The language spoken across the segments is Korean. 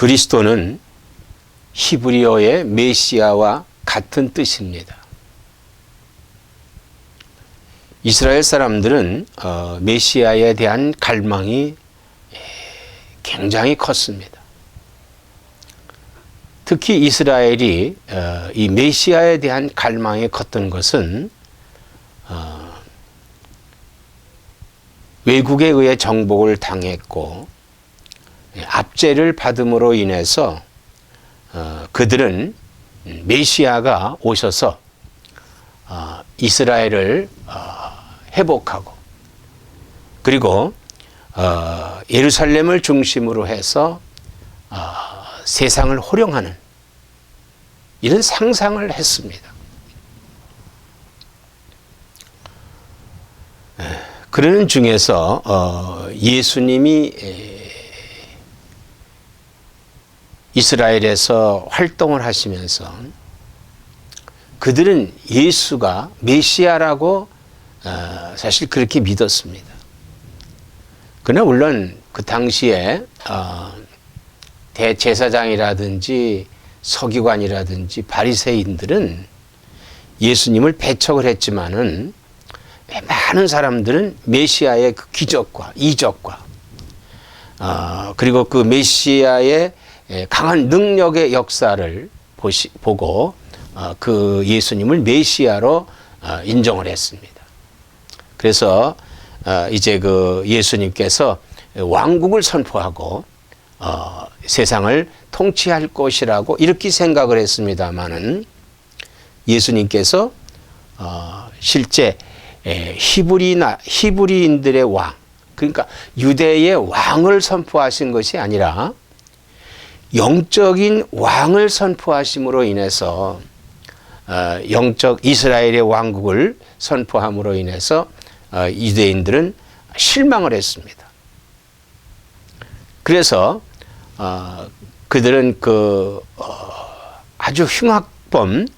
그리스도는 히브리어의 메시아와 같은 뜻입니다. 이스라엘 사람들은 어, 메시아에 대한 갈망이 굉장히 컸습니다. 특히 이스라엘이 어, 이 메시아에 대한 갈망이 컸던 것은 어, 외국에 의해 정복을 당했고 예, 압제를 받음으로 인해서 어, 그들은 메시아가 오셔서 어, 이스라엘을 어, 회복하고 그리고 어, 예루살렘을 중심으로 해서 어, 세상을 호령하는 이런 상상을 했습니다. 에, 그러는 중에서 어, 예수님이 에, 이스라엘에서 활동을 하시면서 그들은 예수가 메시아라고 어, 사실 그렇게 믿었습니다. 그러나 물론 그 당시에 어, 대제사장이라든지 서기관이라든지 바리새인들은 예수님을 배척을 했지만은 많은 사람들은 메시아의 그 기적과 이적과 어, 그리고 그 메시아의 강한 능력의 역사를 보시, 보고 어, 그 예수님을 메시아로 어, 인정을 했습니다. 그래서 어, 이제 그 예수님께서 왕국을 선포하고 어, 세상을 통치할 것이라고 이렇게 생각을 했습니다마는 예수님께서 어, 실제 에, 히브리나 히브리인들의 왕 그러니까 유대의 왕을 선포하신 것이 아니라 영적인 왕을 선포하심으로 인해서 어, 영적 이스라엘의 왕국을 선포함으로 인해서 어, 유대인들은 실망을 했습니다. 그래서 어, 그들은 그 아주 흉악범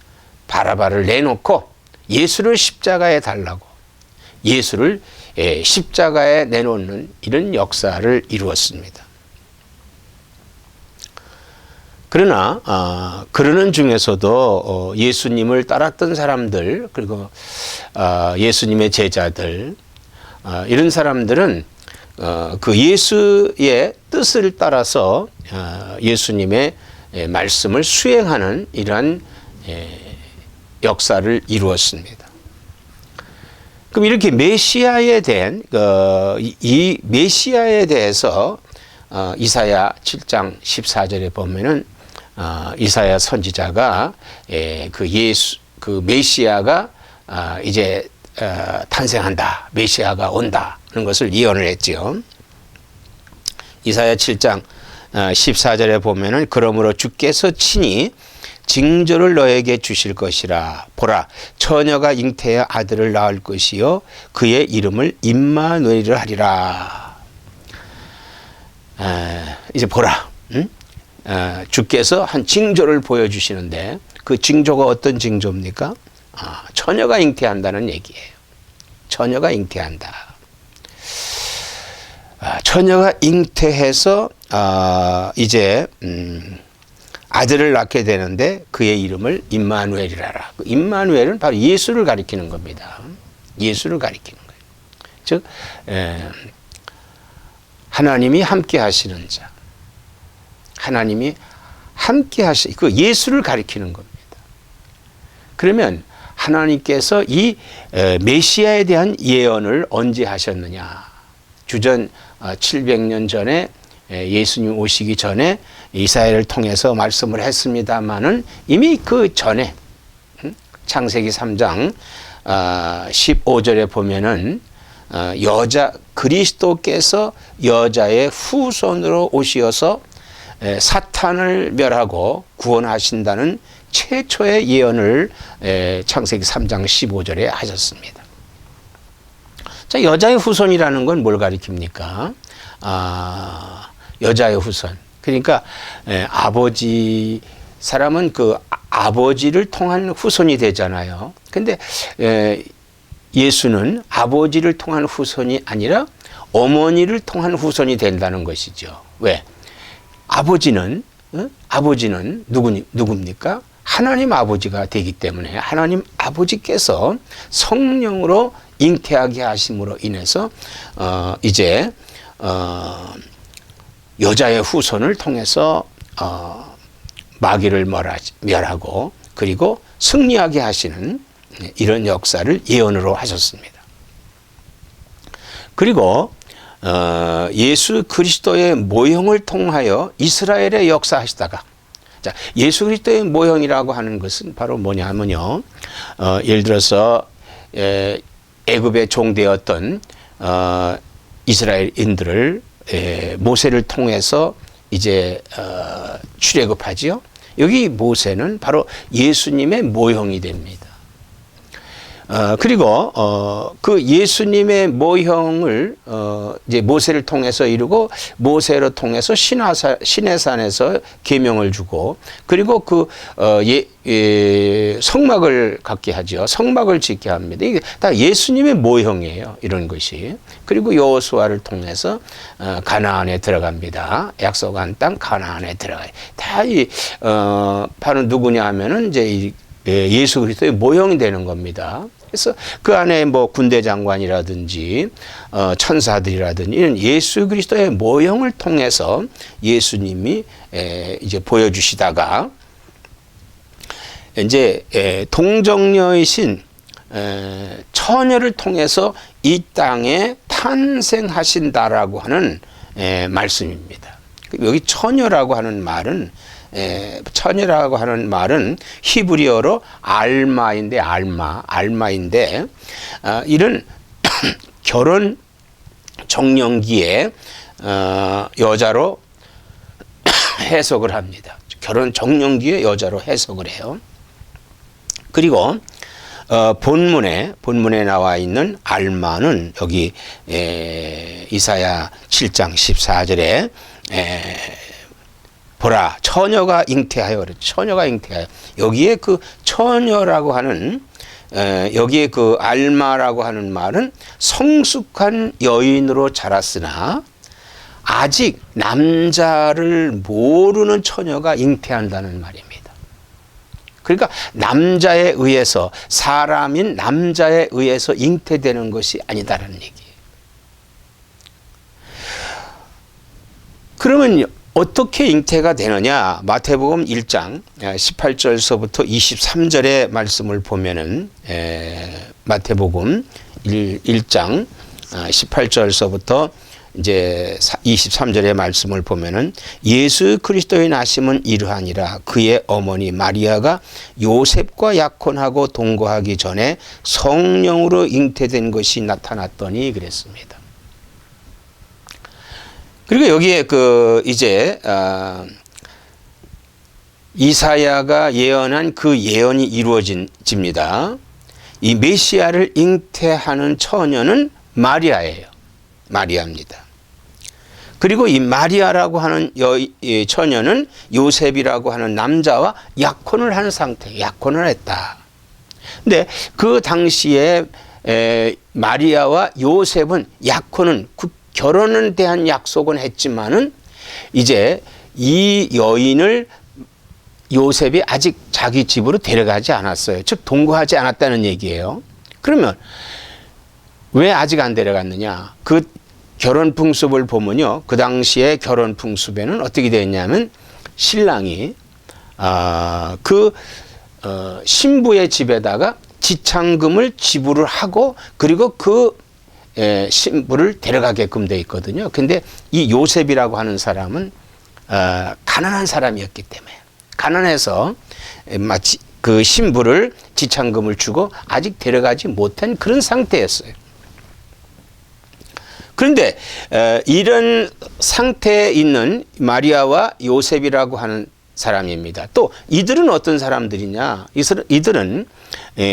바라바를 내놓고 예수를 십자가에 달라고 예수를 예, 십자가에 내놓는 이런 역사를 이루었습니다. 그러나 어, 그러는 중에서도 어, 예수님을 따랐던 사람들 그리고 어, 예수님의 제자들 어, 이런 사람들은 어, 그 예수의 뜻을 따라서 어, 예수님의 예, 말씀을 수행하는 이러한 예, 역사를 이루었습니다. 그럼 이렇게 메시아에 대한 어, 이 메시아에 대해서 어, 이사야 7장 14절에 보면은 어, 이사야 선지자가 예, 그 예수 그 메시아가 아, 이제 어, 탄생한다 메시아가 온다는 것을 예언을 했지요. 이사야 7장 14절에 어, 보면은 그러므로 주께서 친히 징조를 너에게 주실 것이라 보라 처녀가 잉태해 아들을 낳을 것이요 그의 이름을 임마누엘이라 하리라. 아, 이제 보라. 응? 어, 주께서 한 징조를 보여주시는데 그 징조가 어떤 징조입니까? 아, 처녀가 잉태한다는 얘기예요. 처녀가 잉태한다. 아, 처녀가 잉태해서 아, 이제 음, 아들을 낳게 되는데 그의 이름을 임마누엘이라라. 그 임마누엘은 바로 예수를 가리키는 겁니다. 예수를 가리키는 거예요. 즉 에, 하나님이 함께 하시는 자. 하나님이 함께 하시 그 예수를 가리키는 겁니다. 그러면 하나님께서 이 메시아에 대한 예언을 언제 하셨느냐? 주전 700년 어, 전에 예수님 오시기 전에 이사야를 통해서 말씀을 했습니다마는 이미 그 전에 창세기 3장 15절에 어, 보면은 어, 여자 그리스도께서 여자의 후손으로 오시어서 사탄을 멸하고 구원하신다는 최초의 예언을 창세기 3장 15절에 하셨습니다. 자, 여자의 후손이라는 건 뭘 가리킵니까? 아, 여자의 후손. 그러니까 에, 아버지 사람은 그 아버지를 통한 후손이 되잖아요. 근데 에, 예수는 아버지를 통한 후손이 아니라 어머니를 통한 후손이 된다는 것이죠. 왜? 아버지는 어? 아버지는 누구 누굽니까? 하나님 아버지가 되기 때문에 하나님 아버지께서 성령으로 잉태하게 하심으로 인해서 어 이제 어 여자의 후손을 통해서 어 마귀를 멸하고 그리고 승리하게 하시는 이런 역사를 예언으로 하셨습니다. 그리고 어, 예수 그리스도의 모형을 통하여 이스라엘의 역사하시다가 자 예수 그리스도의 모형이라고 하는 것은 바로 뭐냐면요 어, 예를 들어서 에, 애굽의 종되었던 어, 이스라엘인들을 에, 모세를 통해서 이제 어, 출애굽하지요. 여기 모세는 바로 예수님의 모형이 됩니다. 어, 그리고 어, 그 예수님의 모형을 어, 이제 모세를 통해서 이루고 모세로 통해서 신화사, 신해산에서 계명을 주고 그리고 그 어, 예, 예, 성막을 갖게 하죠. 성막을 짓게 합니다. 이게 다 예수님의 모형이에요. 이런 것이. 그리고 여호수아를 통해서 어, 가나안에 들어갑니다. 약속한 땅 가나안에 들어가요. 다이 어, 바로 누구냐 하면은 이제 이 예, 예수 그리스도의 모형이 되는 겁니다. 그래서 그 안에 뭐 군대 장관이라든지 어, 천사들이라든지 이런 예수 그리스도의 모형을 통해서 예수님이 에, 이제 보여주시다가 이제 에, 동정녀이신 에, 처녀를 통해서 이 땅에 탄생하신다라고 하는 에, 말씀입니다. 여기 처녀라고 하는 말은 에, 처녀라고 하는 말은 히브리어로 알마인데 알마 알마인데 어, 이런 결혼 정년기에 어, 여자로 해석을 합니다. 결혼 정년기에 여자로 해석을 해요. 그리고 어, 본문에 본문에 나와 있는 알마는 여기 에, 이사야 7장 14절에 에, 보라 처녀가 잉태하여. 처녀가 잉태하여 여기에 그 처녀라고 하는 에, 여기에 그 알마라고 하는 말은 성숙한 여인으로 자랐으나 아직 남자를 모르는 처녀가 잉태한다는 말입니다. 그러니까 남자에 의해서 사람인 남자에 의해서 잉태되는 것이 아니다라는 얘기예요. 그러면 어떻게 잉태가 되느냐? 마태복음 1장 18절서부터 23절의 말씀을 보면은 에, 마태복음 1, 1장 18절서부터 이제 23절의 말씀을 보면은 예수 그리스도의 나심은 이러하니라 그의 어머니 마리아가 요셉과 약혼하고 동거하기 전에 성령으로 잉태된 것이 나타났더니 그랬습니다. 그리고 여기에 그 이제 어 이사야가 예언한 그 예언이 이루어집니다. 이 메시아를 잉태하는 처녀는 마리아예요. 마리아입니다. 그리고 이 마리아라고 하는 여, 이 처녀는 요셉이라고 하는 남자와 약혼을 한 상태, 약혼을 했다. 근데 그 당시에 에, 마리아와 요셉은 약혼은 그 결혼에 대한 약속은 했지만은 이제 이 여인을 요셉이 아직 자기 집으로 데려가지 않았어요. 즉 동거하지 않았다는 얘기예요. 그러면 왜 아직 안 데려갔느냐? 그 결혼 풍습을 보면요. 그 당시에 결혼 풍습에는 어떻게 되었냐면 신랑이 아, 그 어, 신부의 집에다가 지창금을 지불을 하고 그리고 그 에, 신부를 데려가게끔 돼 있거든요. 근데 이 요셉이라고 하는 사람은 어, 가난한 사람이었기 때문에 가난해서 마치 그 신부를 지창금을 주고 아직 데려가지 못한 그런 상태였어요. 그런데 어, 이런 상태에 있는 마리아와 요셉이라고 하는 사람입니다. 또 이들은 어떤 사람들이냐? 이들은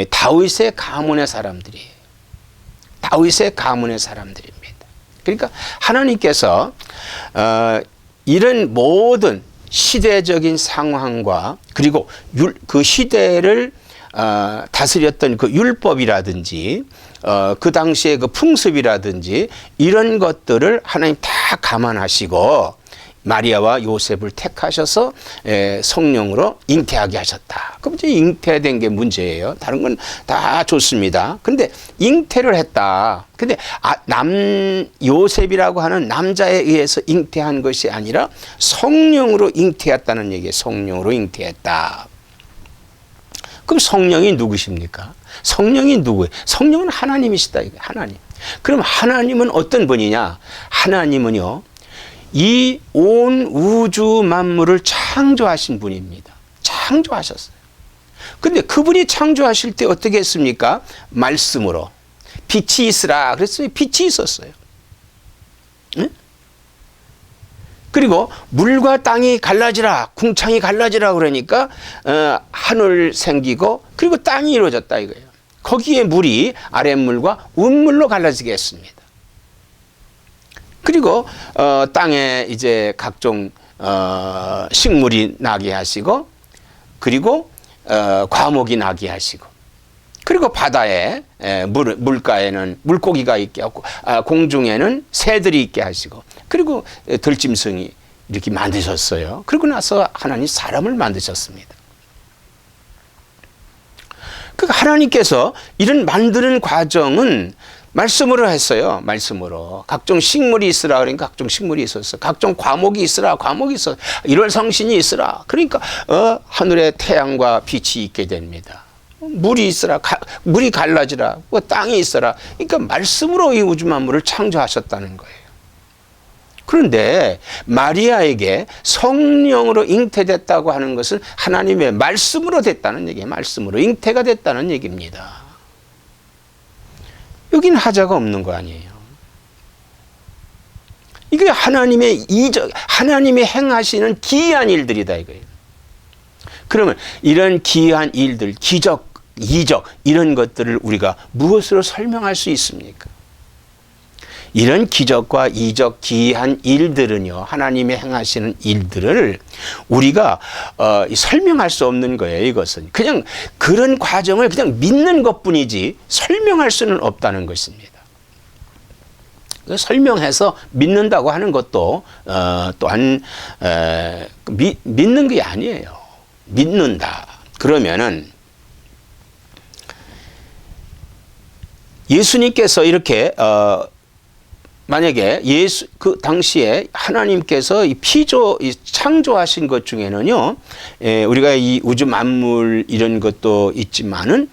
다윗의 가문의 사람들이에요. 다윗의 가문의 사람들입니다. 그러니까 하나님께서 어, 이런 모든 시대적인 상황과 그리고 율, 그 시대를 어, 다스렸던 그 율법이라든지 어, 그 당시의 그 풍습이라든지 이런 것들을 하나님 다 감안하시고 마리아와 요셉을 택하셔서 에, 성령으로 잉태하게 하셨다. 그럼 이제 잉태된 게 문제예요. 다른 건 다 좋습니다. 근데 잉태를 했다. 근데 아, 남 요셉이라고 하는 남자에 의해서 잉태한 것이 아니라 성령으로 잉태했다는 얘기예요. 성령으로 잉태했다. 그럼 성령이 누구십니까? 성령이 누구예요? 성령은 하나님이시다. 하나님. 그럼 하나님은 어떤 분이냐? 하나님은요, 이 온 우주 만물을 창조하신 분입니다. 창조하셨어요. 근데 그분이 창조하실 때 어떻게 했습니까? 말씀으로. 빛이 있으라. 그랬어요. 빛이 있었어요. 응? 그리고 물과 땅이 갈라지라, 궁창이 갈라지라 그러니까 어, 하늘 생기고 그리고 땅이 이루어졌다 이거예요. 거기에 물이 아랫물과 윗물로 갈라지게 했습니다. 그리고 어, 땅에 이제 각종 어, 식물이 나게 하시고 그리고 어, 과목이 나게 하시고 그리고 바다에 에, 물, 물가에는 물고기가 있게 하고 아, 공중에는 새들이 있게 하시고 그리고 에, 들짐승이 이렇게 만드셨어요. 그리고 나서 하나님 사람을 만드셨습니다. 그 하나님께서 이런 만드는 과정은 말씀으로 했어요. 말씀으로. 각종 식물이 있으라 그러니까 각종 식물이 있었어. 각종 과목이 있으라 과목이 있어. 일월 성신이 있으라. 그러니까 어, 하늘에 태양과 빛이 있게 됩니다. 물이 있으라. 가, 물이 갈라지라. 뭐 땅이 있어라. 그러니까 말씀으로 이 우주 만물을 창조하셨다는 거예요. 그런데 마리아에게 성령으로 잉태됐다고 하는 것은 하나님의 말씀으로 됐다는 얘기예요. 말씀으로 잉태가 됐다는 얘기입니다. 여기는 하자가 없는 거 아니에요. 이게 하나님의 이적, 하나님이 행하시는 기이한 일들이다 이거예요. 그러면 이런 기이한 일들, 기적, 이적 이런 것들을 우리가 무엇으로 설명할 수 있습니까? 이런 기적과 이적 기이한 일들은요 하나님이 행하시는 일들을 우리가 어, 설명할 수 없는 거예요 이것은 그냥 그런 과정을 그냥 믿는 것뿐이지 설명할 수는 없다는 것입니다. 설명해서 믿는다고 하는 것도 어, 또한 에, 미, 믿는 게 아니에요. 믿는다. 그러면은 예수님께서 이렇게 어, 만약에 예수 그 당시에 하나님께서 이 피조 이 창조하신 것 중에는요, 에, 우리가 이 우주 만물 이런 것도 있지만은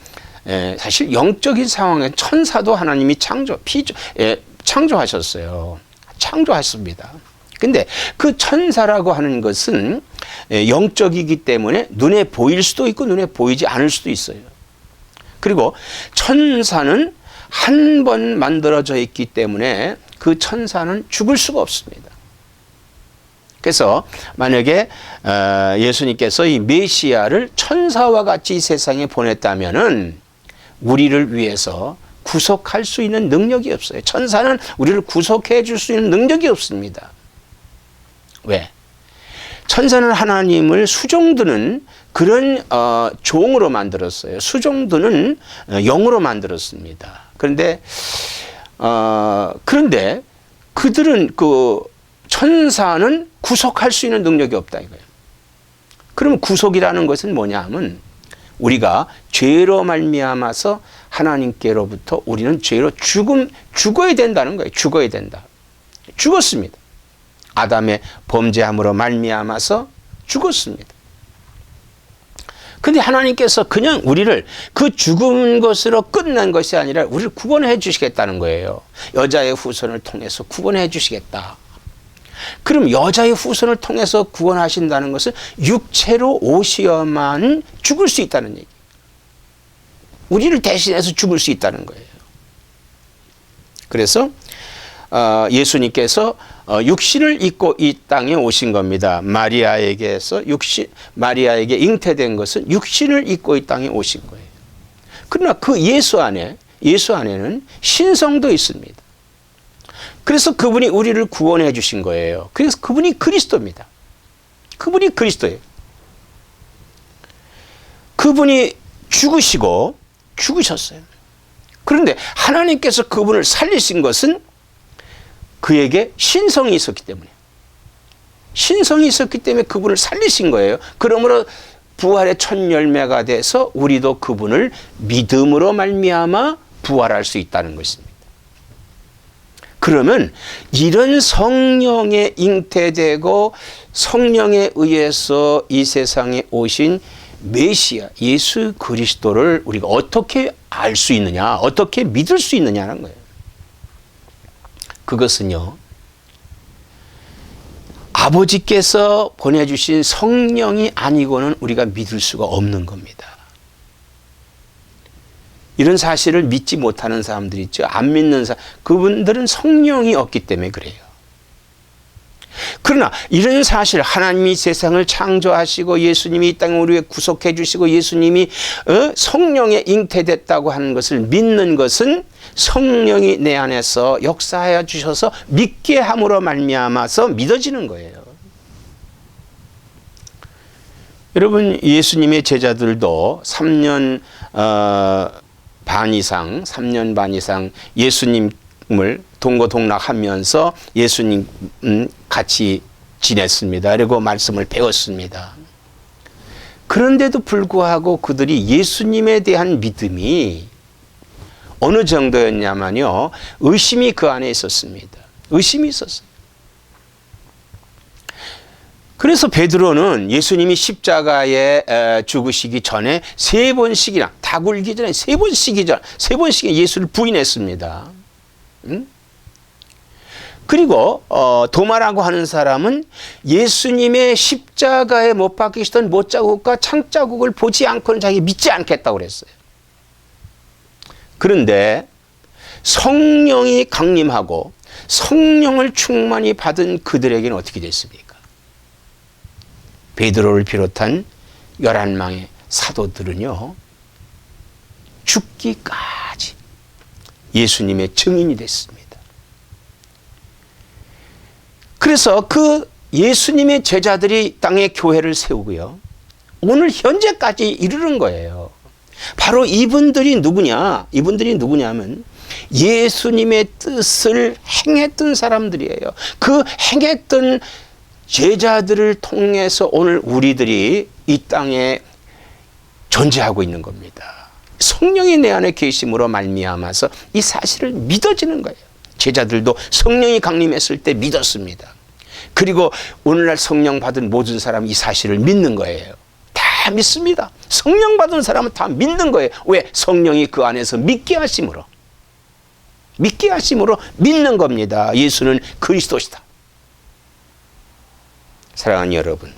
에, 사실 영적인 상황에 천사도 하나님이 창조 피조 에, 창조하셨어요. 창조하셨습니다. 근데 그 천사라고 하는 것은 에, 영적이기 때문에 눈에 보일 수도 있고 눈에 보이지 않을 수도 있어요. 그리고 천사는 한 번 만들어져 있기 때문에 그 천사는 죽을 수가 없습니다. 그래서 만약에 어, 예수님께서 이 메시아를 천사와 같이 세상에 보냈다면은 우리를 위해서 구속할 수 있는 능력이 없어요. 천사는 우리를 구속해 줄 수 있는 능력이 없습니다. 왜? 천사는 하나님을 수종드는 그런 어, 종으로 만들었어요. 수종드는 어, 영으로 만들었습니다. 그런데 어, 그런데 그들은 그 천사는 구속할 수 있는 능력이 없다 이거예요. 그러면 구속이라는 것은 뭐냐 하면 우리가 죄로 말미암아서 하나님께로부터 우리는 죄로 죽음 죽어야 된다는 거예요. 죽어야 된다. 죽었습니다. 아담의 범죄함으로 말미암아서 죽었습니다. 근데 하나님께서 그냥 우리를 그 죽은 것으로 끝난 것이 아니라 우리를 구원해 주시겠다는 거예요. 여자의 후손을 통해서 구원해 주시겠다. 그럼 여자의 후손을 통해서 구원하신다는 것은 육체로 오시어만 죽을 수 있다는 얘기. 우리를 대신해서 죽을 수 있다는 거예요. 그래서 어, 예수님께서 어, 육신을 입고 이 땅에 오신 겁니다. 마리아에게서 육신 마리아에게 잉태된 것은 육신을 입고 이 땅에 오신 거예요. 그러나 그 예수 안에 예수 안에는 신성도 있습니다. 그래서 그분이 우리를 구원해 주신 거예요. 그래서 그분이 그리스도입니다. 그분이 그리스도예요. 그분이 죽으시고 죽으셨어요. 그런데 하나님께서 그분을 살리신 것은 그에게 신성이 있었기 때문에 신성이 있었기 때문에 그분을 살리신 거예요. 그러므로 부활의 첫 열매가 돼서 우리도 그분을 믿음으로 말미암아 부활할 수 있다는 것입니다. 그러면 이런 성령에 잉태되고 성령에 의해서 이 세상에 오신 메시아 예수 그리스도를 우리가 어떻게 알 수 있느냐, 어떻게 믿을 수 있느냐는 거예요. 그것은요. 아버지께서 보내주신 성령이 아니고는 우리가 믿을 수가 없는 겁니다. 이런 사실을 믿지 못하는 사람들이 있죠. 안 믿는 사람, 그분들은 성령이 없기 때문에 그래요. 그러나 이런 사실 하나님이 세상을 창조하시고 예수님이 이 땅에 우리를 구속해 주시고 예수님이 어? 성령에 잉태됐다고 하는 것을 믿는 것은 성령이 내 안에서 역사하여 주셔서 믿게 함으로 말미암아서 믿어지는 거예요. 여러분 예수님의 제자들도 3년 어, 반 이상, 3년 반 이상 예수님을 동거동락하면서 예수님 음, 같이 지냈습니다. 그리고 말씀을 배웠습니다. 그런데도 불구하고 그들이 예수님에 대한 믿음이 어느 정도였냐면요. 의심이 그 안에 있었습니다. 의심이 있었어요. 그래서 베드로는 예수님이 십자가에 죽으시기 전에 세 번씩이나 다 굴기 전에 세 번씩이 전세 번씩 예수를 부인했습니다. 응? 그리고 어, 도마라고 하는 사람은 예수님의 십자가에 못 박히시던 못자국과 창자국을 보지 않고는 자기 믿지 않겠다고 그랬어요. 그런데 성령이 강림하고 성령을 충만히 받은 그들에게는 어떻게 됐습니까? 베드로를 비롯한 열한 망의 사도들은요 죽기까지 예수님의 증인이 됐습니다. 그래서 그 예수님의 제자들이 땅에 교회를 세우고요. 오늘 현재까지 이르는 거예요. 바로 이분들이 누구냐? 이분들이 누구냐면 예수님의 뜻을 행했던 사람들이에요. 그 행했던 제자들을 통해서 오늘 우리들이 이 땅에 존재하고 있는 겁니다. 성령이 내 안에 계심으로 말미암아서 이 사실을 믿어지는 거예요. 제자들도 성령이 강림했을 때 믿었습니다. 그리고 오늘날 성령 받은 모든 사람이 이 사실을 믿는 거예요. 다 믿습니다. 성령 받은 사람은 다 믿는 거예요. 왜? 성령이 그 안에서 믿게 하심으로. 믿게 하심으로 믿는 겁니다. 예수는 그리스도시다. 사랑하는 여러분.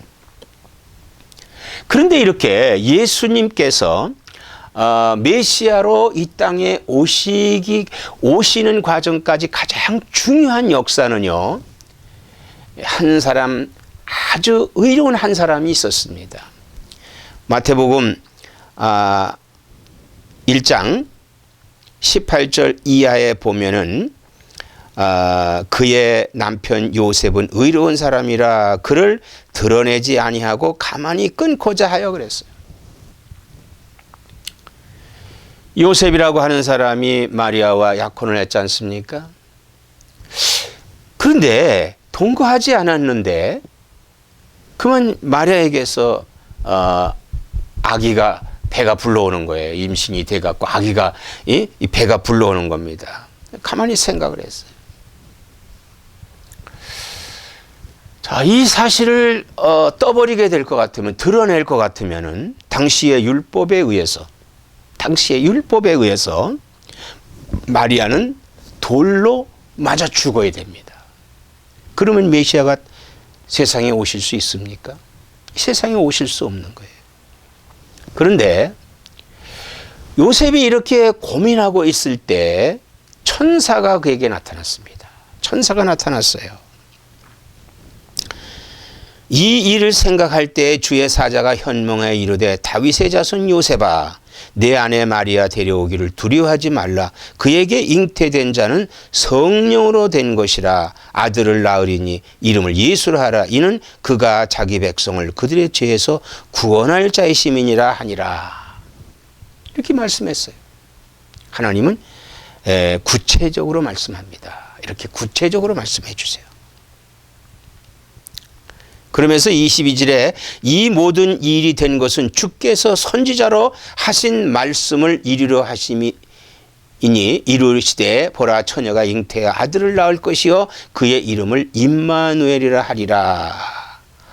그런데 이렇게 예수님께서 어, 메시아로 이 땅에 오시기 오시는 과정까지 가장 중요한 역사는요. 한 사람 아주 의로운 한 사람이 있었습니다. 마태복음 아, 1장 18절 이하에 보면은 아, 그의 남편 요셉은 의로운 사람이라 그를 드러내지 아니하고 가만히 끊고자 하여 그랬어요. 요셉이라고 하는 사람이 마리아와 약혼을 했지 않습니까? 그런데 동거하지 않았는데 그만 마리아에게서 어, 아기가 배가 불러오는 거예요. 임신이 돼갖고 아기가 이, 이 배가 불러오는 겁니다. 가만히 생각을 했어요. 자, 이 사실을 어, 떠버리게 될 것 같으면 드러낼 것 같으면은 당시의 율법에 의해서 당시의 율법에 의해서 마리아는 돌로 맞아 죽어야 됩니다. 그러면 메시아가 세상에 오실 수 있습니까? 세상에 오실 수 없는 거예요. 그런데 요셉이 이렇게 고민하고 있을 때 천사가 그에게 나타났습니다. 천사가 나타났어요. 이 일을 생각할 때 주의 사자가 현몽에 이르되 다윗의 자손 요셉아 내 아내 마리아 데려오기를 두려워하지 말라. 그에게 잉태된 자는 성령으로 된 것이라. 아들을 낳으리니 이름을 예수라 하라. 이는 그가 자기 백성을 그들의 죄에서 구원할 자의 시민이라 하니라. 이렇게 말씀했어요. 하나님은 구체적으로 말씀합니다. 이렇게 구체적으로 말씀해 주세요 그러면서 22절에 이 모든 일이 된 것은 주께서 선지자로 하신 말씀을 이루려 하심이 이니 이르시되 보라 처녀가 잉태하 아들을 낳을 것이요 그의 이름을 임마누엘이라 하리라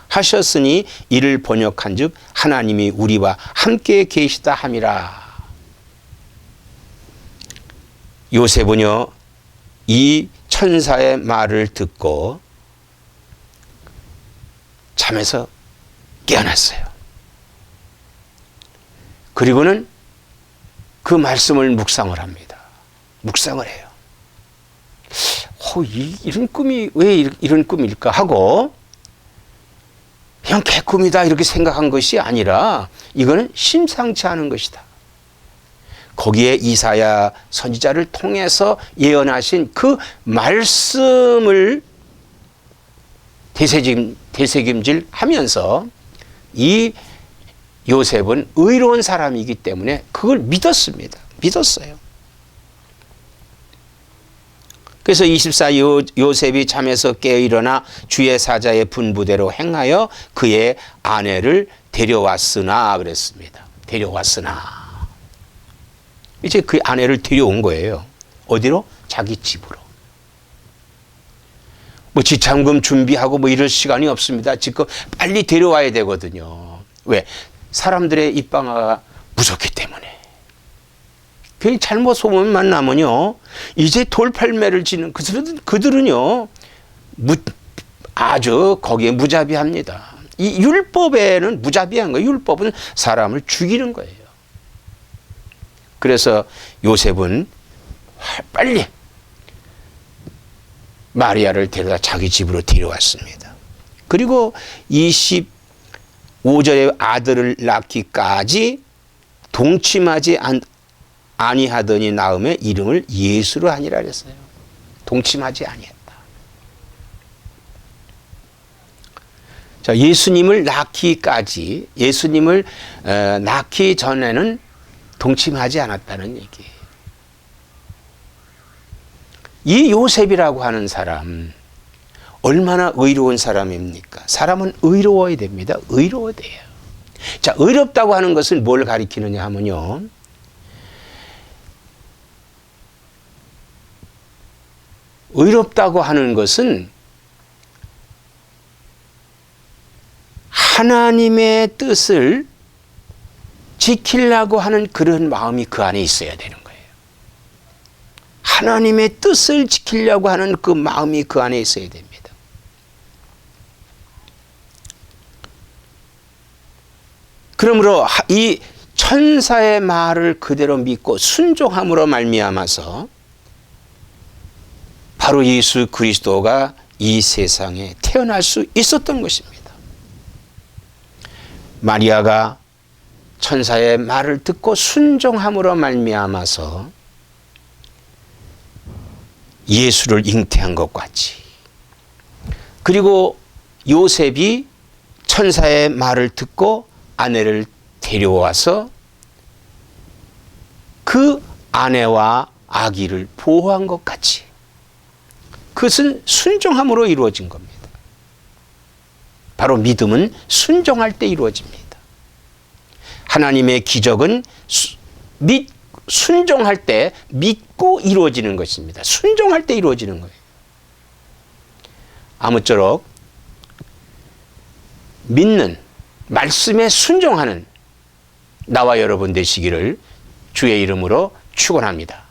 하셨으니 이를 번역한즉 하나님이 우리와 함께 계시다 함이라. 요셉은요 이 천사의 말을 듣고 잠에서 깨어났어요. 그리고는 그 말씀을 묵상을 합니다. 묵상을 해요. 어, 이, 이런 꿈이 왜 이런 꿈일까 하고 그냥 개꿈이다 이렇게 생각한 것이 아니라 이거는 심상치 않은 것이다. 거기에 이사야 선지자를 통해서 예언하신 그 말씀을 되새김, 되새김질 하면서 이 요셉은 의로운 사람이기 때문에 그걸 믿었습니다. 믿었어요. 그래서 24 요, 요셉이 잠에서 깨어 일어나 주의 사자의 분부대로 행하여 그의 아내를 데려왔으나 그랬습니다. 데려왔으나. 이제 그 아내를 데려온 거예요. 어디로? 자기 집으로. 뭐 지참금 준비하고 뭐 이럴 시간이 없습니다. 지금 빨리 데려와야 되거든요. 왜? 사람들의 입방아가 무섭기 때문에. 괜히 잘못 소문만 나면요. 이제 돌팔매를 지는 그들은, 그들은요. 무, 아주 거기에 무자비합니다. 이 율법에는 무자비한 거예요. 율법은 사람을 죽이는 거예요. 그래서 요셉은 빨리 마리아를 데려다 자기 집으로 데려왔습니다. 그리고 25절에 아들을 낳기까지 동침하지 안, 아니하더니 나음에 이름을 예수로 하니라 그랬어요. 동침하지 아니했다. 자, 예수님을 낳기까지 예수님을 어, 낳기 전에는 동침하지 않았다는 얘기예요. 이 요셉이라고 하는 사람 얼마나 의로운 사람입니까? 사람은 의로워야 됩니다. 의로워야 돼요. 자, 의롭다고 하는 것은 뭘 가리키느냐 하면요. 의롭다고 하는 것은 하나님의 뜻을 지키려고 하는 그런 마음이 그 안에 있어야 되는 거예요. 하나님의 뜻을 지키려고 하는 그 마음이 그 안에 있어야 됩니다. 그러므로 이 천사의 말을 그대로 믿고 순종함으로 말미암아서 바로 예수 그리스도가 이 세상에 태어날 수 있었던 것입니다. 마리아가 천사의 말을 듣고 순종함으로 말미암아서 예수를 잉태한 것 같이 그리고 요셉이 천사의 말을 듣고 아내를 데려와서 그 아내와 아기를 보호한 것 같이 그것은 순종함으로 이루어진 겁니다. 바로 믿음은 순종할 때 이루어집니다. 하나님의 기적은 수, 믿, 순종할 때 믿고 이루어지는 것입니다. 순종할 때 이루어지는 거예요. 아무쪼록 믿는 말씀에 순종하는 나와 여러분 되시기를 주의 이름으로 축원합니다.